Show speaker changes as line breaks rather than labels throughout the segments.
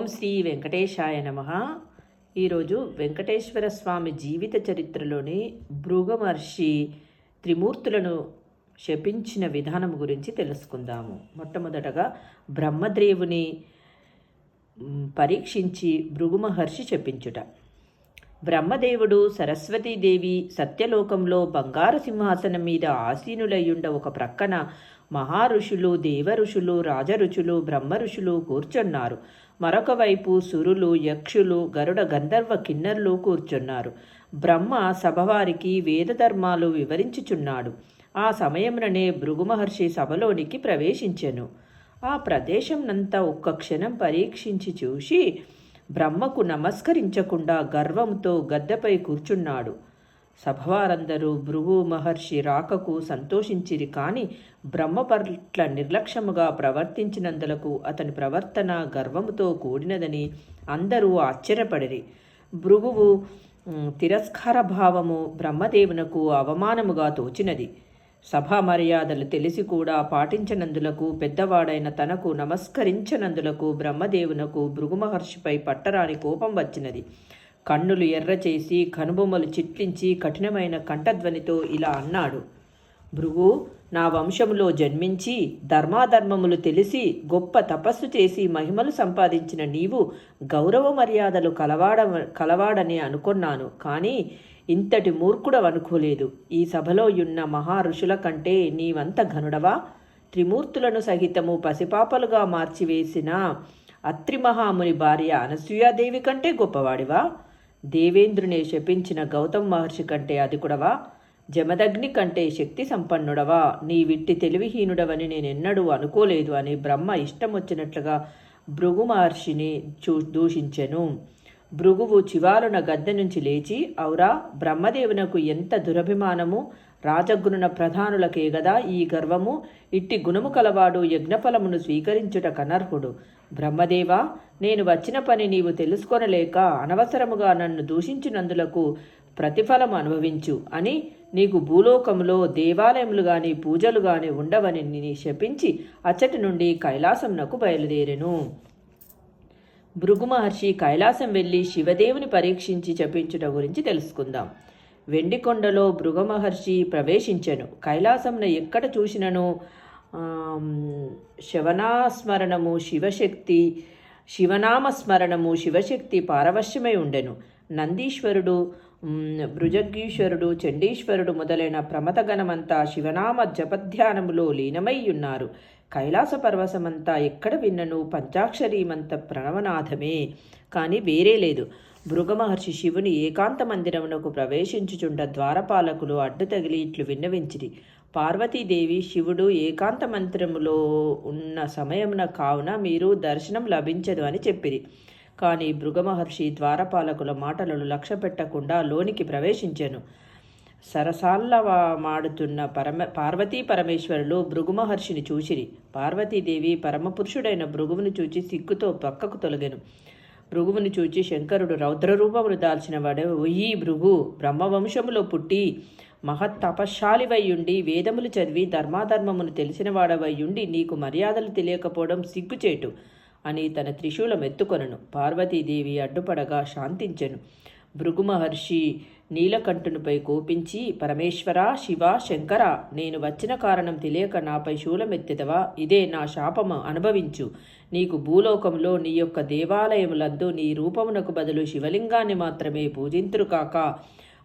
ఓం శ్రీ వెంకటేశాయ నమ. ఈరోజు వెంకటేశ్వర స్వామి జీవిత చరిత్రలోని భృగమహర్షి త్రిమూర్తులను శపించిన విధానం గురించి తెలుసుకుందాము. మొట్టమొదటగా బ్రహ్మదేవుని పరీక్షించి భృగు మహర్షి చెప్పించుట బ్రహ్మదేవుడు సరస్వతీదేవి సత్యలోకంలో బంగారు సింహాసనం మీద ఆసీనులయ్యుండ ఒక ప్రక్కన మహారుషులు దేవఋషులు రాజఋషులు బ్రహ్మఋషులు కూర్చున్నారు. మరొక వైపు సురులు యక్షులు గరుడ గంధర్వ కిన్నర్లు కూర్చున్నారు. బ్రహ్మ సభవారికి వేదధర్మాలు వివరించుచున్నాడు. ఆ సమయముననే భృగుమహర్షి సభలోనికి ప్రవేశించెను. ఆ ప్రదేశంనంతా ఒక్క క్షణం పరీక్షించి చూసి బ్రహ్మకు నమస్కరించకుండా గర్వంతో గద్దెపై కూర్చున్నాడు. సభవారందరూ భృగు మహర్షి రాకకు సంతోషించిరి కాని బ్రహ్మ పట్ల నిర్లక్ష్యముగా ప్రవర్తించినందులకు అతని ప్రవర్తన గర్వముతో కూడినదని అందరూ ఆశ్చర్యపడిరి. భృగువు తిరస్కార భావము బ్రహ్మదేవునకు అవమానముగా తోచినది. సభా మర్యాదలు తెలిసి కూడా పాటించనందులకు పెద్దవాడైన తనకు నమస్కరించనందులకు బ్రహ్మదేవునకు భృగు మహర్షిపై పట్టరాని కోపం వచ్చినది. కన్నులు ఎర్ర చేసి కనుబొమ్మలు చిట్లించి కఠినమైన కంఠధ్వనితో ఇలా అన్నాడు. భృగు నా వంశములో జన్మించి ధర్మాధర్మములు తెలిసి గొప్ప తపస్సు చేసి మహిమలు సంపాదించిన నీవు గౌరవ మర్యాదలు కలవాడ కలవాడని అనుకున్నాను. కానీ ఇంతటి మూర్ఖుడవనుకోలేదు. ఈ సభలో ఉన్న మహా ఋషుల కంటే నీవంత ఘనుడవా? త్రిమూర్తులను సహితము పసిపాపలుగా మార్చివేసిన అత్రిమహాముని భార్య అనసూయాదేవి కంటే గొప్పవాడివా? దేవేంద్రుని శపించిన గౌతమ్ మహర్షి కంటే అధికుడవా? జమదగ్ని కంటే శక్తి సంపన్నుడవా? నీ విట్టి తెలివిహీనుడవని నేనెన్నడూ అనుకోలేదు అని బ్రహ్మ ఇష్టం వచ్చినట్లుగా భృగు మహర్షిని చూ దూషించెను. భృగువు చివాలున గద్దె నుంచి లేచి ఔరా బ్రహ్మదేవునకు ఎంత దురభిమానము? రాజగురున ప్రధానులకే గదా ఈ గర్వము. ఇట్టి గుణము కలవాడు యజ్ఞఫలమును స్వీకరించుట కనర్హుడు బ్రహ్మదేవా నేను వచ్చిన పని నీవు తెలుసుకొనలేక అనవసరముగా నన్ను దూషించినందులకు ప్రతిఫలం అనుభవించు అని నీకు భూలోకములో దేవాలయములు గాని పూజలు గాని ఉండవని నీ శపించి అచ్చటి నుండి కైలాసంనకు బయలుదేరెను. భృగు మహర్షి కైలాసం వెళ్ళి శివదేవుని పరీక్షించి చెప్పించుట గురించి తెలుసుకుందాం. వెండికొండలో భృగమహర్షి ప్రవేశించెను. కైలాసంన ఎక్కడ చూసినను? శవనాస్మరణము శివశక్తి శివనామస్మరణము శివశక్తి పారవశ్యమై ఉండెను. నందీశ్వరుడు భృజగీశ్వరుడు చండీశ్వరుడు మొదలైన ప్రమతగణమంతా శివనామ జపధ్యానములో లీనమై ఉన్నారు. కైలాస పర్వసమంతా ఎక్కడ విన్నను? పంచాక్షరీమంత ప్రణవనాథమే. కానీ వేరే లేదు. భృగమహర్షి శివుని ఏకాంత మందిరమునకు ప్రవేశించుచుండ ద్వారపాలకులు అడ్డు తగిలి ఇట్లు విన్నవించిరి. పార్వతీదేవి శివుడు ఏకాంత మందిరములో ఉన్న సమయమున కావున మీరు దర్శనం లభించదు అని చెప్పిరి. కానీ భృగమహర్షి ద్వారపాలకుల మాటలను లక్ష్య పెట్టకుండా లోనికి ప్రవేశించాను. సరసాల్ల మాడుతున్న పరమ పార్వతీ పరమేశ్వరులు భృగుమహర్షిని చూసిరి పార్వతీదేవి పరమపురుషుడైన భృగువుని చూచి సిగ్గుతో పక్కకు తొలగెను. భృగువుని చూచి శంకరుడు రౌద్రరూపమును దాల్చినవాడు ఒయ్యి భృగు బ్రహ్మవంశములో పుట్టి మహత్తపశాలివయ్యుండి వేదములు చదివి ధర్మాధర్మమును తెలిసినవాడవయ్యుండి నీకు మర్యాదలు తెలియకపోవడం సిగ్గుచేటు అని తన త్రిశూలం ఎత్తుకొనను. పార్వతీదేవి అడ్డుపడగా శాంతించెను. భృగు మహర్షి నీలకంఠునిపై కోపించి పరమేశ్వర శివ శంకర నేను వచ్చిన కారణం తెలియక నాపై శూలమెత్తెదవా? ఇదే నా శాపము అనుభవించు. నీకు భూలోకంలో నీ యొక్క దేవాలయములందు నీ రూపమునకు బదులు శివలింగాన్ని మాత్రమే పూజింతురు కాక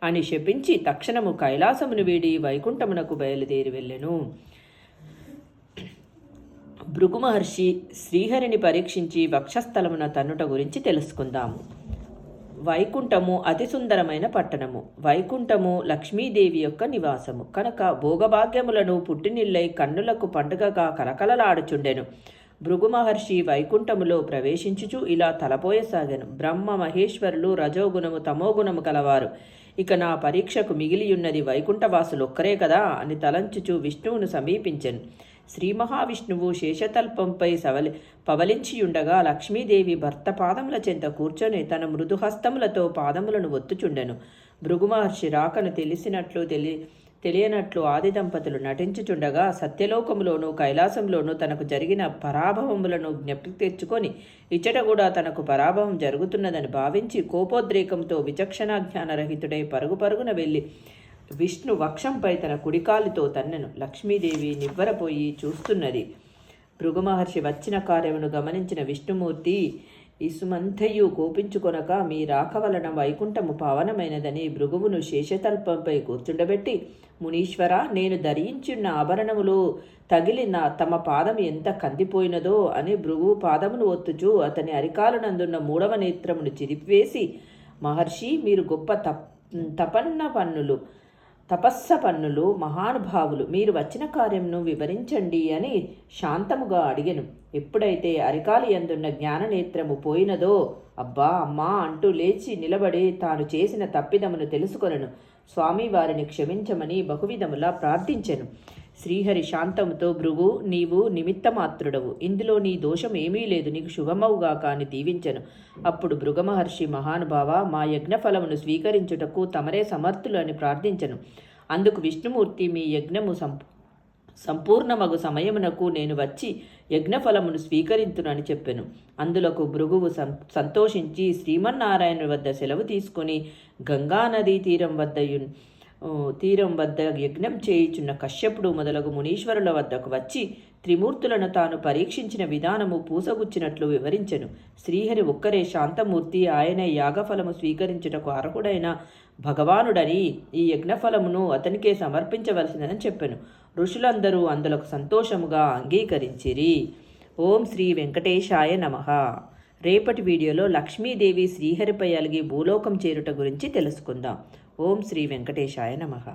అని శపించి తక్షణము కైలాసమును వీడి వైకుంఠమునకు బయలుదేరి వెళ్ళెను. భృగు మహర్షి శ్రీహరిని పరీక్షించి వక్షస్థలమున తన్నుట గురించి తెలుసుకుందాము. వైకుంఠము అతి సుందరమైన పట్టణము. వైకుంఠము లక్ష్మీదేవి యొక్క నివాసము. కనుక భోగభాగ్యములను పుట్టినిల్లై కన్నులకు పండుగగా కలకలలాడుచుండెను. భృగు మహర్షి వైకుంఠములో ప్రవేశించుచు ఇలా తలపోయసాగాను. బ్రహ్మ మహేశ్వరులు రజోగుణము తమోగుణము కలవారు ఇక నా పరీక్షకు మిగిలియున్నది వైకుంఠవాసులు ఒక్కరే కదా అని తలంచుచు విష్ణువును సమీపించాను. శ్రీ మహావిష్ణువు శేషతల్పంపై సవలి పవలించియుండగా లక్ష్మీదేవి భర్త పాదముల చెంత కూర్చొని తన మృదుహస్తములతో పాదములను ఒత్తుచుండెను. భృగు మహర్షి రాకను తెలిసినట్లు తెలి తెలియనట్లు ఆది దంపతులు నటించుచుండగా సత్యలోకములోను కైలాసంలోనూ తనకు జరిగిన పరాభవములను జ్ఞప్తి తెచ్చుకొని ఇచ్చట కూడా తనకు పరాభవం జరుగుతున్నదని భావించి కోపోద్రేకంతో విచక్షణా జ్ఞానరహితుడై పరుగు పరుగున వెళ్ళి విష్ణు వక్షంపై తన కుడికాలితో తన్నెను లక్ష్మీదేవి నివ్వరపోయి చూస్తున్నది. భృగు మహర్షి వచ్చిన కార్యమును గమనించిన విష్ణుమూర్తి ఇసుమంతయు కోపించుకొనక మీ రాక వలన వైకుంఠము పావనమైనదని భృగువును శేషతల్పంపై కూర్చుండబెట్టి మునీశ్వర నేను ధరించున్న ఆభరణములు తగిలిన తమ పాదం ఎంత కందిపోయినదో అని భృగువు పాదమును ఒత్తుచూ అతని అరికాలనందున్న మూడవ నేత్రమును చిరిపివేసి మహర్షి మీరు గొప్ప తప్ తపన్న పన్నులు. తపస్స పన్నులు మహానుభావులు మీరు వచ్చిన కార్యంను వివరించండి అని శాంతముగా అడిగెను. ఎప్పుడైతే అరికాలి ఎందున్న జ్ఞాననేత్రము పోయినదో అబ్బా అమ్మా అంటూ లేచి నిలబడి తాను చేసిన తప్పిదమును తెలుసుకొనను. స్వామి వారిని క్షమించమని బహువిధములా ప్రార్థించెను. శ్రీహరి శాంతముతో భృగు నీవు నిమిత్తమాత్రుడవు. ఇందులో నీ దోషం ఏమీ లేదు. నీకు శుభమవుగా కాని దీవించను. అప్పుడు భృగమహర్షి మహానుభావ మా యజ్ఞఫలమును స్వీకరించుటకు తమరే సమర్థులు అని ప్రార్థించను. అందుకు విష్ణుమూర్తి మీ యజ్ఞము సంప సంపూర్ణమగు సమయమునకు నేను వచ్చి యజ్ఞఫలమును స్వీకరించునని చెప్పెను. అందులకు భృగువు సం సంతోషించి శ్రీమన్నారాయణ వద్ద సెలవు తీసుకొని గంగానదీ తీరం వద్ద తీరం వద్ద యజ్ఞం చేయుచున్న కశ్యపుడు మొదలగు మునీశ్వరుల వద్దకు వచ్చి త్రిమూర్తులను తాను పరీక్షించిన విధానము పూసగుచ్చినట్లు వివరించెను. శ్రీహరి ఒక్కరే శాంతమూర్తి ఆయనే యాగఫలము స్వీకరించుటకు అర్హుడైన భగవానుడని ఈ యజ్ఞఫలమును అతనికే సమర్పించవలసినదని చెప్పాను. ఋషులందరూ అందులకు సంతోషముగా అంగీకరించిరి. ఓం శ్రీ వెంకటేశాయ నమః. రేపటి వీడియోలో లక్ష్మీదేవి శ్రీహరిపై అలిగి భూలోకం చేరుట గురించి తెలుసుకుందాం. ఓం శ్రీ వెంకటేశాయ నమః.